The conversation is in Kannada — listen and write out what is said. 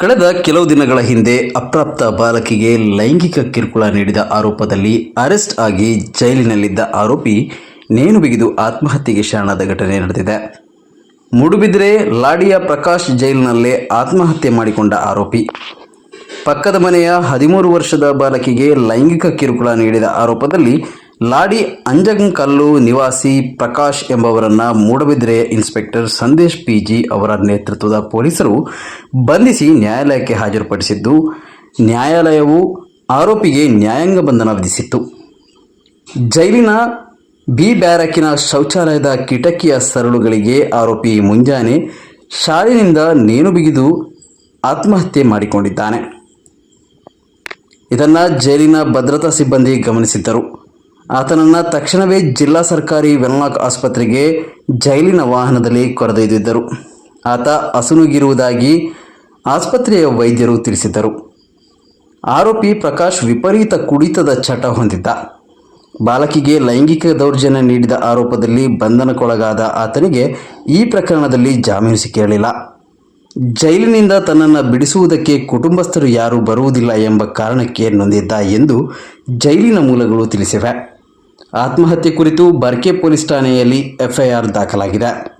ಕಳೆದ ಕೆಲವು ದಿನಗಳ ಹಿಂದೆ ಅಪ್ರಾಪ್ತ ಬಾಲಕಿಗೆ ಲೈಂಗಿಕ ಕಿರುಕುಳ ನೀಡಿದ ಆರೋಪದಲ್ಲಿ ಅರೆಸ್ಟ್ ಆಗಿ ಜೈಲಿನಲ್ಲಿದ್ದ ಆರೋಪಿ ನೇಣು ಬಿಗಿದು ಆತ್ಮಹತ್ಯೆಗೆ ಶರಣಾದ ಘಟನೆ ನಡೆದಿದೆ. ಮುಡುಬಿದ್ರೆ ಲಾಡಿಯ ಪ್ರಕಾಶ್ ಜೈಲಿನಲ್ಲೇ ಆತ್ಮಹತ್ಯೆ ಮಾಡಿಕೊಂಡ ಆರೋಪಿ. ಪಕ್ಕದ ಮನೆಯ ಹದಿಮೂರು ವರ್ಷದ ಬಾಲಕಿಗೆ ಲೈಂಗಿಕ ಕಿರುಕುಳ ನೀಡಿದ ಆರೋಪದಲ್ಲಿ ಲಾಡಿ ಅಂಜಂಕಲ್ಲು ನಿವಾಸಿ ಪ್ರಕಾಶ್ ಎಂಬವರನ್ನ ಮೂಡಬಿದ್ರೆ ಇನ್ಸ್ಪೆಕ್ಟರ್ ಸಂದೇಶ್ ಪಿಜಿ ಅವರ ನೇತೃತ್ವದ ಪೊಲೀಸರು ಬಂಧಿಸಿ ನ್ಯಾಯಾಲಯಕ್ಕೆ ಹಾಜರುಪಡಿಸಿದ್ದು, ನ್ಯಾಯಾಲಯವು ಆರೋಪಿಗೆ ನ್ಯಾಯಾಂಗ ಬಂಧನ ವಿಧಿಸಿತ್ತು. ಜೈಲಿನ ಬಿ ಬ್ಯಾರಕಿನ ಶೌಚಾಲಯದ ಕಿಟಕಿಯ ಸರಳುಗಳಿಗೆ ಆರೋಪಿ ಮುಂಜಾನೆ ಶಾಲಿನಿಂದ ನೇಣು ಬಿಗಿದು ಆತ್ಮಹತ್ಯೆ ಮಾಡಿಕೊಂಡಿದ್ದಾನೆ. ಇದನ್ನು ಜೈಲಿನ ಭದ್ರತಾ ಸಿಬ್ಬಂದಿ ಗಮನಿಸಿದ್ದರು. ಆತನನ್ನು ತಕ್ಷಣವೇ ಜಿಲ್ಲಾ ಸರ್ಕಾರಿ ವೆನ್ಲಾಕ್ ಆಸ್ಪತ್ರೆಗೆ ಜೈಲಿನ ವಾಹನದಲ್ಲಿ ಕರೆದೊಯ್ದಿದ್ದರು. ಆತ ಅಸುನುಗಿರುವುದಾಗಿ ಆಸ್ಪತ್ರೆಯ ವೈದ್ಯರು ತಿಳಿಸಿದ್ದರು. ಆರೋಪಿ ಪ್ರಕಾಶ್ ವಿಪರೀತ ಕುಡಿತದ ಚಟ ಹೊಂದಿದ್ದ. ಬಾಲಕಿಗೆ ಲೈಂಗಿಕ ದೌರ್ಜನ್ಯ ನೀಡಿದ ಆರೋಪದಲ್ಲಿ ಬಂಧನಕ್ಕೊಳಗಾದ ಆತನಿಗೆ ಈ ಪ್ರಕರಣದಲ್ಲಿ ಜಾಮೀನು ಸಿಕ್ಕಿರಲಿಲ್ಲ. ಜೈಲಿನಿಂದ ತನ್ನನ್ನು ಬಿಡಿಸುವುದಕ್ಕೆ ಕುಟುಂಬಸ್ಥರು ಯಾರೂ ಬರುವುದಿಲ್ಲ ಎಂಬ ಕಾರಣಕ್ಕೆ ನೊಂದಿದ್ದ ಎಂದು ಜೈಲಿನ ಮೂಲಗಳು ತಿಳಿಸಿವೆ. ಆತ್ಮಹತ್ಯೆ ಕುರಿತು ಬರ್ಕೆ ಪೊಲೀಸ್ ಠಾಣೆಯಲ್ಲಿ ಎಫ್ಐಆರ್ ದಾಖಲಾಗಿದೆ.